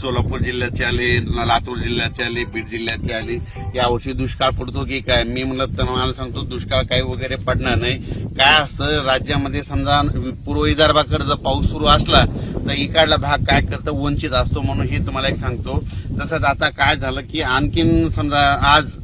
सोलापूर जिल्ह्याचे आले लातूर जिल्ह्याचे आले बीड जिल्ह्यातले आले. यावर्षी दुष्काळ पडतो की काय? मी म्हणत तर मला सांगतो दुष्काळ काही वगैरे पडणार नाही. काय असतं राज्यामध्ये समजा पूर्व विदर्भाकडे जर पाऊस सुरू असला तर इकडला भाग काय करतं? वंचित असतो म्हणून हे तुम्हाला एक सांगतो. तसंच आता काय झालं की आणखीन समजा आज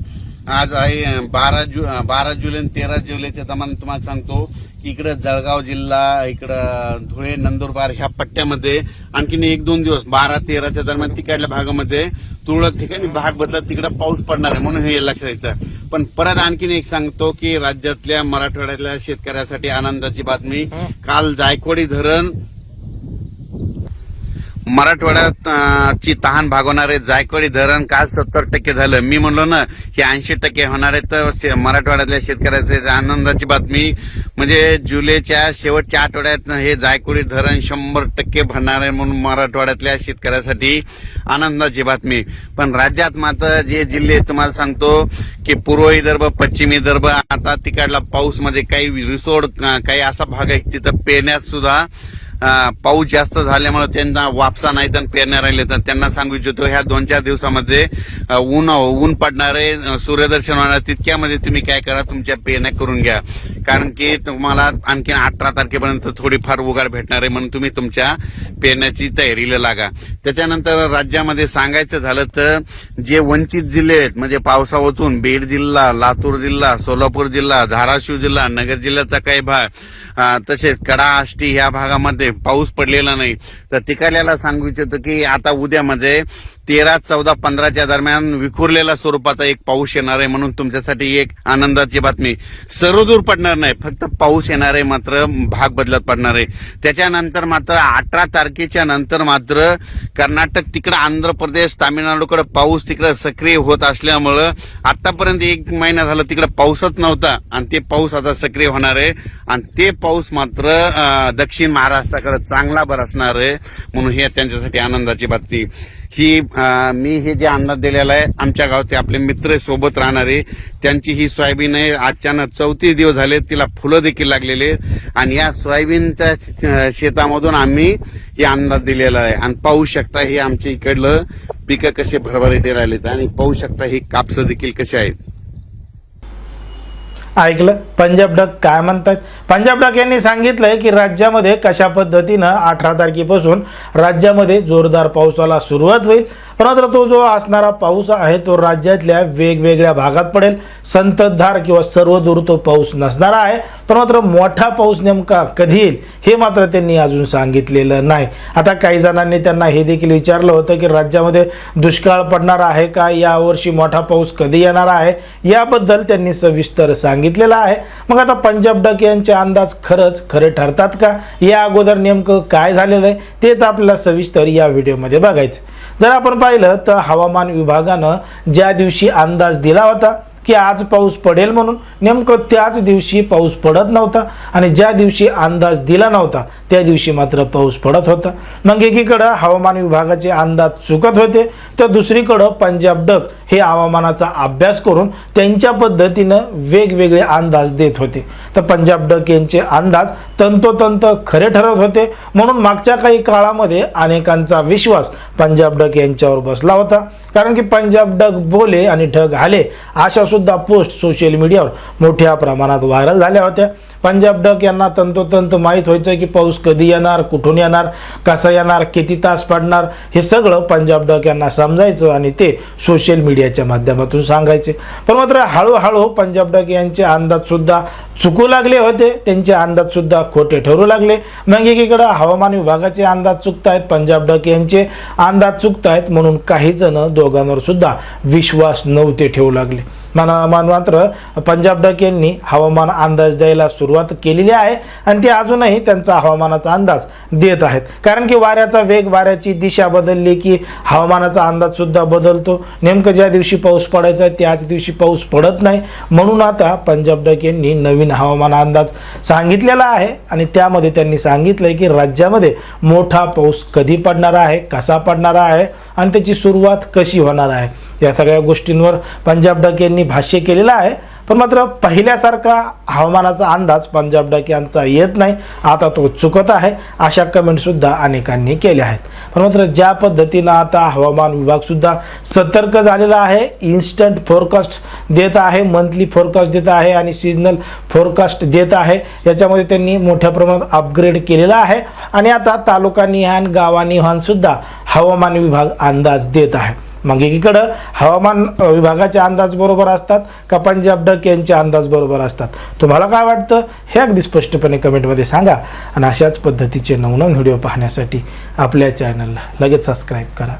आज आहे बारा जु बारा जुलै आणि तेरा जुलैच्या दरम्यान तुम्हाला सांगतो इकडं जळगाव जिल्हा इकडं धुळे नंदुरबार ह्या पट्ट्यामध्ये आणखीन एक दोन दिवस बारा तेराच्या दरम्यान तिकडल्या भागामध्ये तुरळक ठिकाणी भाग बदलत तिकडं पाऊस पडणार आहे म्हणून हे लक्षात द्यायचं पण परत आणखीन एक सांगतो की राज्यातल्या मराठवाड्यातल्या शेतकऱ्यासाठी आनंदाची बातमी. काल जायकवाडी धरण मराठवाड्यात ची तहान भागवणारे जायकवाडी धरण काल सत्तर टक्के झालं. मी म्हणलो ना हे ऐंशी टक्के होणार आहे तर शे- मराठवाड्यातल्या शेतकऱ्याचे आनंदाची बातमी. म्हणजे जुलैच्या शेवटच्या आठवड्यात हे जायकवाडी धरण शंभर टक्के भरणार आहे म्हणून मराठवाड्यातल्या शेतकऱ्यासाठी आनंदाची बातमी. पण राज्यात मात्र जे जिल्हे तुम्हाला सांगतो की पूर्व विदर्भ पश्चिम विदर्भ आता तिकडला पाऊसमध्ये काही रिसोड काही असा भाग आहे तिथं पेरण्यात सुद्धा पाऊस जास्त झाल्यामुळे त्यांना वापसा नाही तर पेरण्या राहिले तर त्यांना सांगू इच्छितो ह्या दोन चार दिवसामध्ये ऊन ऊन पडणारे सूर्यदर्शन होणार तितक्यामध्ये तुम्ही काय करा तुमच्या पेरण्या करून घ्या. कारण की तुम्हाला आणखी अठरा तारखेपर्यंत थोडीफार उगार भेटणार आहे म्हणून तुम्ही तुमच्या पेरण्याची तयारीला लागा. त्याच्यानंतर राज्यामध्ये सांगायचं झालं तर जे वंचित जिल्हे आहेत म्हणजे पावसावतून बीड जिल्हा लातूर जिल्हा सोलापूर जिल्हा धाराशिव जिल्हा नगर जिल्ह्याचा काही भाग तसेच कडा आष्टी ह्या भागामध्ये पाऊस पडलेला नाही. तर तिकडल्याला सांगू इच्छितो की आता उद्यामध्ये तेरा चौदा पंधराच्या दरम्यान विखुरलेल्या स्वरूपाचा एक पाऊस येणार आहे म्हणून तुमच्यासाठी एक आनंदाची बातमी. सर्वदूर पडणार नाही फक्त पाऊस येणार आहे मात्र भाग बदलत पडणार आहे. त्याच्यानंतर मात्र अठरा तारखेच्या नंतर मात्र कर्नाटक तिकडं आंध्र प्रदेश तामिळनाडूकडे पाऊस तिकडं सक्रिय होत असल्यामुळं आतापर्यंत एक महिना झाला तिकडे पाऊसच नव्हता आणि ते पाऊस आता सक्रिय होणार आहे. आणि ते पाऊस मात्र दक्षिण महाराष्ट्र महाराष्ट्राकडे चांगला भर असणार आहे. म्हणून हे त्यांच्यासाठी आनंदाची बातमी. ही मी हे जे अंदाज दिलेला आहे आमच्या गावचे आपले मित्र सोबत राहणारे त्यांची ही सोयाबीन आहे. अचानक चौतीस दिवस झाले तिला फुलं देखील लागलेले आणि या सोयाबीनच्या शेतामधून आम्ही हे अंदाज दिलेला आहे. आणि पाहू शकता हे आमच्या इकडलं पिकं कसे भरभराटे राहिलेत. आणि पाहू शकता ही कापसं देखील कशी आहेत. ऐकलं? पंजाब डक काय म्हणतात? पंजाब डक यांनी सांगितलंय की राज्यामध्ये कशा पद्धतीनं अठरा तारखेपासून राज्यामध्ये जोरदार पावसाला सुरुवात होईल. मात्र तो जो असणारा पाऊस आहे तो राज्यातल्या वेगवेगळ्या भागात पडेल. संततधार किंवा सर्वदूर तो पाऊस नसणारा आहे. पण मात्र मोठा पाऊस नेमका कधी येईल हे मात्र त्यांनी अजून सांगितलेलं नाही. आता काही जणांनी त्यांना हे देखील विचारलं होतं की राज्यामध्ये दुष्काळ पडणार आहे का? यावर्षी मोठा पाऊस कधी येणार आहे? याबद्दल त्यांनी सविस्तर सांगितलेलं आहे. मग आता पंजाब डक यांचे अंदाज खरंच खरे ठरतात का? या अगोदर नेमकं काय झालेलं आहे? तेच आपल्याला सविस्तर या व्हिडिओमध्ये बघायचं जर आपण पाहिलं तर हवामान विभागानं ज्या दिवशी अंदाज दिला होता की आज पाऊस पडेल म्हणून. नेमकं त्याच दिवशी पाऊस पडत नव्हता आणि ज्या दिवशी अंदाज दिला नव्हता त्या दिवशी मात्र पाऊस पडत होता. मग एकीकडं हवामान विभागाचे अंदाज चुकत होते तर दुसरीकडं पंजाब डक हे हवामानाचा अभ्यास करून त्यांच्या पद्धतीनं वेगवेगळे अंदाज देत होते. तर पंजाब डक यांचे अंदाज तंतोतंत खरे ठरत होते. म्हणून मागच्या काही काळामध्ये अनेकांचा विश्वास पंजाब डक यांच्यावर बसला होता. कारण की पंजाब डग बोले आणि ढग आले अशा सुद्धा पोस्ट सोशल मीडियावर मोठ्या प्रमाणात व्हायरल झाल्या होत्या. पंजाब डक यांना तंतोतंत माहीत व्हायचं की पाऊस कधी येणार कुठून येणार कसा येणार किती तास पडणार हे सगळं पंजाब डक यांना समजायचं आणि ते सोशल मीडिया मीडियाच्या माध्यमातून सांगायचे. पण मात्र हळूहळू पंजाब डक यांचे अंदाजसुद्धा चुकू लागले होते. त्यांचे अंदाजसुद्धा खोटे ठरू लागले. मग एकीकडं हवामान विभागाचे अंदाज चुकतायत पंजाब डक यांचे अंदाज चुकतायत म्हणून काही जण दोघांवर सुद्धा विश्वास नव्हते ठेवू लागले. मला मात्र पंजाब डक यांनी हवामान अंदाज द्यायला सुरुवात केलेली आहे आणि ते अजूनही त्यांचा हवामानाचा अंदाज देत आहेत. कारण की वाऱ्याचा वेग वाऱ्याची दिशा बदलली की हवामानाचा अंदाज सुद्धा बदलतो. नेमकं ज्या दिवशी पाऊस पडायचा आहे त्याच दिवशी पाऊस पडत नाही. म्हणून आता पंजाब डक यांनी नवीन हवामान अंदाज सांगितलेला आहे आणि त्यामध्ये त्यांनी सांगितलं की राज्यामध्ये मोठा पाऊस कधी पडणार आहे कसा पडणार आहे आणि त्याची सुरुवात कशी होणार आहे? या सगळ्या गोष्टींवर पंजाब डक यांनी भाष्य केलेलं आहे. पण मात्र पहिल्यासारखा हवामानाचा अंदाज पंजाब डक यांचा येत नाही. आता तो चुकत आहे अशा कमेंटसुद्धा अनेकांनी केल्या आहेत. पण मात्र ज्या पद्धतीनं आता हवामान विभागसुद्धा सतर्क झालेला आहे इन्स्टंट फोरकास्ट देत आहे मंथली फोरकास्ट देत आहे आणि सिजनल फोरकास्ट देत आहे याच्यामध्ये त्यांनी मोठ्या प्रमाणात अपग्रेड केलेला आहे. आणि आता तालुका निहान गावानिहान हवामान विभाग अंदाज देत आहे. मग एकीकडं हवामान विभागाचे अंदाज बरोबर असतात का पंजाब डक यांचे अंदाज बरोबर असतात. तुम्हाला काय वाटतं? हे अगदी स्पष्टपणे कमेंटमध्ये सांगा. आणि अशाच पद्धतीचे नवनवीन व्हिडिओ पाहण्यासाठी आपल्या चॅनलला लगेच सबस्क्राईब करा.